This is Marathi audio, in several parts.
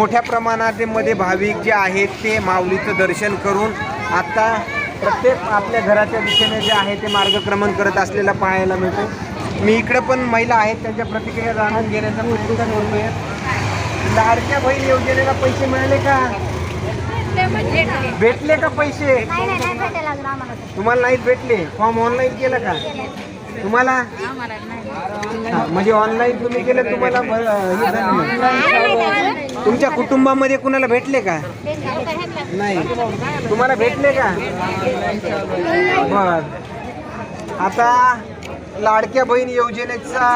मोठ्या प्रमाणात मध्ये भाविक जे आहेत ते माऊलीचं दर्शन करून आता प्रत्येक आपल्या घराच्या दिशेने जे आहे ते मार्गक्रमण करत असलेला पाहायला मिळतो. मी इकडं पण महिला आहेत त्यांच्या प्रतिक्रिया जाणून घेण्याचा प्रयत्न करतोय. लाडक्या बहीण योजनेला पैसे मिळाले का? भेटले का पैसे. तुम्हाला नाहीत भेटले? फॉर्म ऑनलाईन केलं का? तुम्हाला? म्हणजे ऑनलाईन तुम्ही केलं तुम्हाला. तुमच्या कुटुंबामध्ये कुणाला भेटले का. नाही. तुम्हाला भेटले का? बर. आता लाडक्या बहीण योजनेचा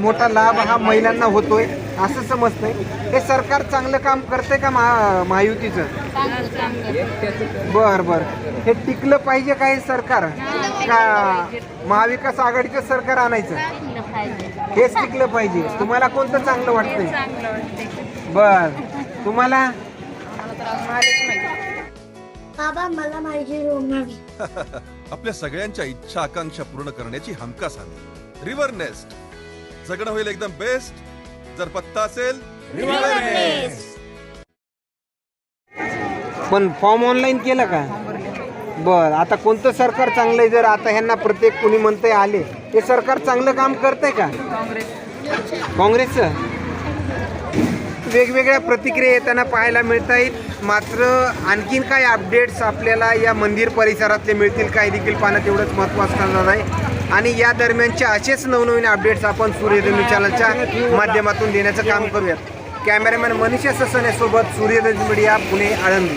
मोठा लाभ हा महिलांना होतोय असं समजतंय. हे सरकार चांगलं काम करतंय का महा महायुतीचं? बर बर. हे टिकलं पाहिजे का हे सरकार? का महाविकास आघाडीचं सरकार आणायचं. हेच टिकलं पाहिजे. तुम्हाला कोणतं चांगलं वाटतंय? बर. तुम्हाला? बाबा मला माझी हवी आपल्या सगळ्यांच्या इच्छा आकांक्षा पूर्ण करण्याची हमखास हमी रिव्हर नेस्ट जगणं होईल एकदम बेस्ट जर पत्ता असेल पण फॉर्म ऑनलाईन केलं का? बर आता कोणतं सरकार चांगलं आहे जर आता ह्यांना प्रत्येक कुणी म्हणते आले हे सरकार चांगलं काम करतंय का? काँग्रेसचं? वेगवेगळ्या प्रतिक्रिया येताना पाहायला मिळत आहेत मात्र आणखीन काय अपडेट्स आपल्याला या मंदिर परिसरातले मिळतील काय देखील पाहणं तेवढंच महत्त्वाचं ठरणार आहे. आणि या दरम्यानचे असेच नवनवीन अपडेट्स आपण सूर्यधनु चॅनलच्या माध्यमातून देण्याचं काम करूयात. कॅमेरामॅन मनीषा ससनेसोबत सूर्यधनु मीडिया पुणे आळंदी.